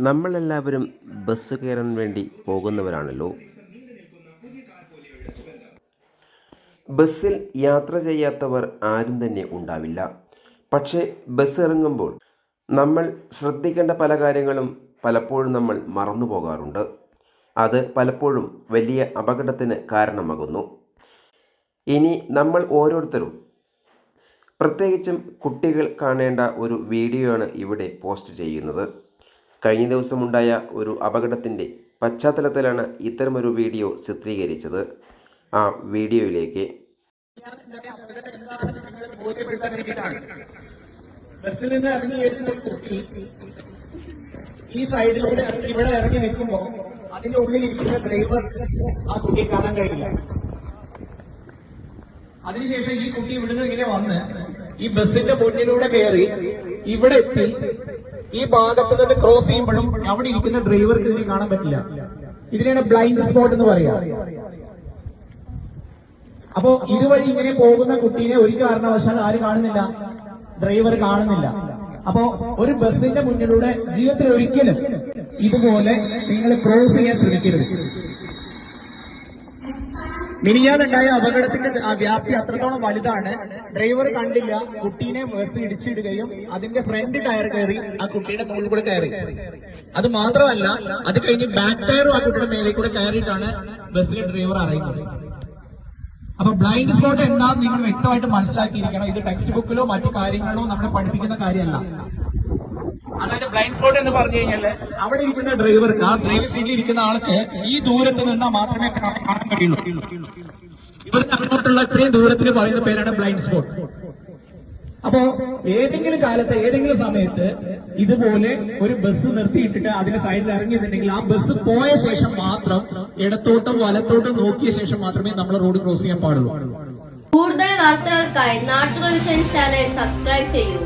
നമ്മളെല്ലാവരും ബസ് കയറാൻ വേണ്ടി പോകുന്നവരാണല്ലോ. ബസ്സിൽ യാത്ര ചെയ്യാത്തവർ ആരും തന്നെ ഉണ്ടാവില്ല. പക്ഷേ ബസ് ഇറങ്ങുമ്പോൾ നമ്മൾ ശ്രദ്ധിക്കേണ്ട പല കാര്യങ്ങളും പലപ്പോഴും നമ്മൾ മറന്നു പോകാറുണ്ട്. അത് പലപ്പോഴും വലിയ അപകടത്തിന് കാരണമാകുന്നു. ഇനി നമ്മൾ ഓരോരുത്തരും പ്രത്യേകിച്ചും കുട്ടികൾ കാണേണ്ട ഒരു വീഡിയോ ആണ് ഇവിടെ പോസ്റ്റ് ചെയ്യുന്നത്. കഴിഞ്ഞ ദിവസമുണ്ടായ ഒരു അപകടത്തിന്റെ പശ്ചാത്തലത്തിലാണ് ഇത്തരമൊരു വീഡിയോ ചിത്രീകരിച്ചത്. ആ വീഡിയോയിലേക്ക് ബസ്സിൽ നിന്ന് ഇറങ്ങി വരുന്ന കുട്ടി ഈ സൈഡിലൂടെ ഇവിടെ ഇറങ്ങി നിൽക്കുമ്പോൾ അതിന്റെ ഉള്ളിൽ ഇരിക്കുന്ന ഡ്രൈവർ ആ കുട്ടിയെ കാണാൻ കഴിയില്ല. അതിനുശേഷം ഈ കുട്ടി ഇവിടുന്ന് ഇങ്ങനെ വന്ന് ഈ ബസ്സിന്റെ മുന്നിലൂടെ കയറി ഇവിടെ എത്തി. ഈ ഭാഗത്ത് നിന്ന് ക്രോസ് ചെയ്യുമ്പോഴും അവിടെ ഇരിക്കുന്ന ഡ്രൈവർക്ക് ഇതിനെ കാണാൻ പറ്റില്ല. ഇതിനാണ് ബ്ലൈൻഡ് സ്പോട്ട് എന്ന് പറയാ. അപ്പോ ഇതുവഴി ഇങ്ങനെ പോകുന്ന കുട്ടീനെ ഒരു കാരണവശാൽ ആരും കാണുന്നില്ല. ഡ്രൈവർ കാണുന്നില്ല. അപ്പോ ഒരു ബസ്സിന്റെ മുന്നിലൂടെ ജീവിതത്തിൽ ഒരിക്കലും ഇതുപോലെ നിങ്ങൾ ക്രോസ് ചെയ്യാൻ ശ്രമിക്കരുത്. മിനിഞ്ഞാന്നുണ്ടായ അപകടത്തിന്റെ വ്യാപ്തി അത്രത്തോളം വലുതാണ്. ഡ്രൈവർ കണ്ടില്ല. കുട്ടീനെ ബസ് ഇടിച്ചിടുകയും അതിന്റെ ഫ്രണ്ട് ടയർ കയറി ആ കുട്ടിയുടെ മുകളിൽ കൂടെ കയറി. അത് മാത്രമല്ല അത് കഴിഞ്ഞ് ബാക്ക് ടയറും ആ കുട്ടിയുടെ മേലെ കൂടെ കയറിയിട്ടാണ് ബസ്സിലെ ഡ്രൈവർ അറിയുന്നത്. അപ്പൊ ബ്ലൈൻഡ് സ്പോട്ട് എന്താന്ന് നിങ്ങൾ വ്യക്തമായിട്ട് മനസ്സിലാക്കിയിരിക്കണം. ഇത് ടെക്സ്റ്റ് ബുക്കിലോ മറ്റു കാര്യങ്ങളോ നമ്മളെ പഠിപ്പിക്കുന്ന കാര്യമല്ല. അതായത് ബ്ലൈൻഡ് സ്പോട്ട് എന്ന് പറഞ്ഞു കഴിഞ്ഞാൽ അവിടെ ഇരിക്കുന്ന ഡ്രൈവർക്ക് ആ ഡ്രൈവർ സീറ്റിൽ ഇരിക്കുന്ന ആൾക്ക് ഈ ദൂരത്ത് നിന്നാൽ മാത്രമേ കാണാൻ കഴിയുള്ളൂ. ഇവർക്ക് അങ്ങോട്ടുള്ള ഇത്രയും ദൂരത്തിന് പറയുന്ന പേരാണ് ബ്ലൈൻഡ് സ്പോട്ട് അപ്പോ ഏതെങ്കിലും കാലത്ത് ഏതെങ്കിലും സമയത്ത് ഇതുപോലെ ഒരു ബസ് നിർത്തിയിട്ടിട്ട് അതിന്റെ സൈഡിൽ ഇറങ്ങിയിട്ടുണ്ടെങ്കിൽ ആ ബസ് പോയ ശേഷം മാത്രം ഇടത്തോട്ടും വലത്തോട്ടും നോക്കിയ ശേഷം മാത്രമേ നമ്മൾ റോഡ് ക്രോസ് ചെയ്യാൻ പാടുള്ളൂ. കൂടുതൽ വാർത്തകൾക്കായി നാട്ടുകൾ ചാനൽ സബ്സ്ക്രൈബ് ചെയ്യൂ.